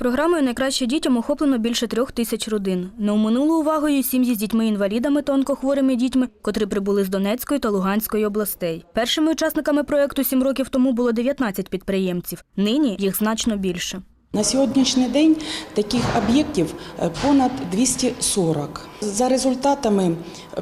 Програмою найкраще дітям охоплено більше трьох тисяч родин. Не оминули увагою сім'ї з дітьми-інвалідами та онкохворими дітьми, котрі прибули з Донецької та Луганської областей. Першими учасниками проєкту сім років тому було 19 підприємців. Нині їх значно більше. На сьогоднішній день таких об'єктів е, понад 240. За результатами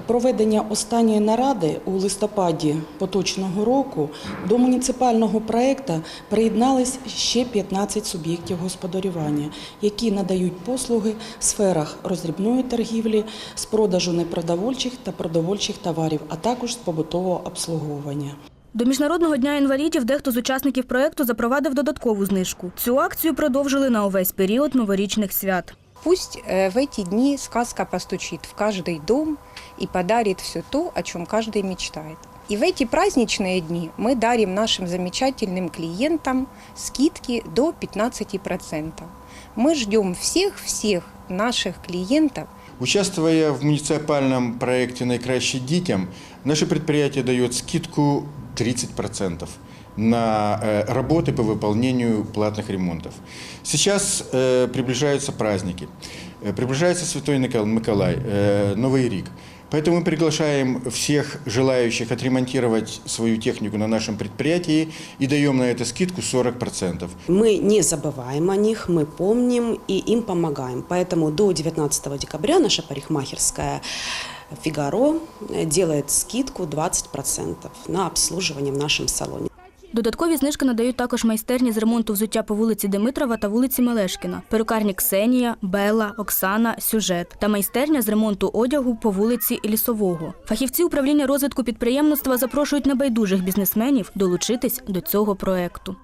проведення останньої наради у листопаді поточного року до муніципального проєкту приєднались ще 15 суб'єктів господарювання, які надають послуги в сферах роздрібної торгівлі, з продажу непродовольчих та продовольчих товарів, а також з побутового обслуговування. До Міжнародного дня інвалідів дехто з учасників проєкту запровадив додаткову знижку. Цю акцію продовжили на увесь період новорічних свят. Пусть э, в эти дни сказка постучит в каждый дом и подарит все то, о чем каждый мечтает. И в эти праздничные дни мы дарим нашим замечательным клиентам скидки до 15%. Мы ждем всех-всех наших клиентов Участвуя в муниципальном проекте «Найкраще детям», наше предприятие дает скидку 30% на э, работы по выполнению платных ремонтов. Сейчас э, приближаются праздники, Э, приближается Святой Никол- Николай, Новый Рик. Поэтому мы приглашаем всех желающих отремонтировать свою технику на нашем предприятии и даем на это скидку 40%. Мы не забываем о них, мы помним и им помогаем. Поэтому до 19 декабря наша парикмахерская «Фигаро» делает скидку 20% на обслуживание в нашем салоне. Додаткові знижки надають також майстерні з ремонту взуття по вулиці Димитрова та вулиці Мелешкіна, перукарні Ксенія, Бела, Оксана, Сюжет та майстерня з ремонту одягу по вулиці Лісового. Фахівці управління розвитку підприємництва запрошують небайдужих бізнесменів долучитись до цього проекту.